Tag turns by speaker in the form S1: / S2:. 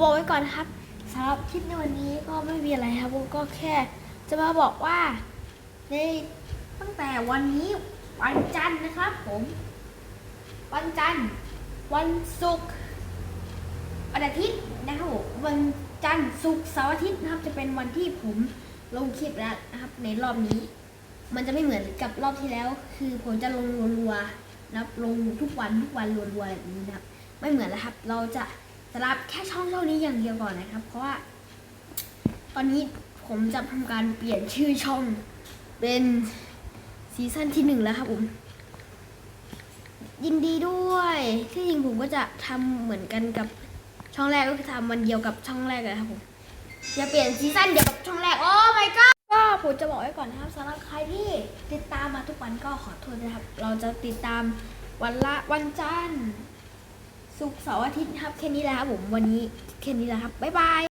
S1: บอกไว้ก่อนครับสำหรับคลิปในวันนี้ก็ไม่มีอะไรครับผมก็แค่ จะมาบอกว่าในตั้งแต่วันนี้วันจันทร์นะครับ ผม วันจันทร์ วันศุกร์วันอาทิตย์นะครับผมวันจันทร์ศุกร์เสาร์อาทิตย์นะครับ จะเป็นวันที่ผมลงคลิปแล้วนะครับ ในรอบนี้ มันจะไม่เหมือนกับรอบที่แล้ว คือผมจะลงรัวๆนะครับลงทุกวันทุกวันรัวๆแบบนี้นะครับ ไม่เหมือนแล้วครับ เราจะ จะรับแค่ช่องเท่านี้อย่างเดียวก่อนนะครับ เพราะว่า ตอนนี้ผมจะทำการเปลี่ยนชื่อช่องเป็นซีซั่นที่หนึ่งแล้วครับผม ยินดีด้วยที่จริงผมก็จะทำเหมือนกันกับช่องแรกก็คือทำวันเดียวกับช่องแรกเลยครับผมจะเปลี่ยนซีซั่นเดียวกับช่องแรกโอ้ my god ก็ผมจะบอกไว้ก่อนนะครับสำหรับใครที่ติดตามมาทุกวันก็ขอโทษนะครับ เราจะติดตามวันละวันจันทร์ ศุกร์เสาร์อาทิตย์ครับแค่นี้แหละครับผมวันนี้แค่นี้แหละครับบ๊ายบาย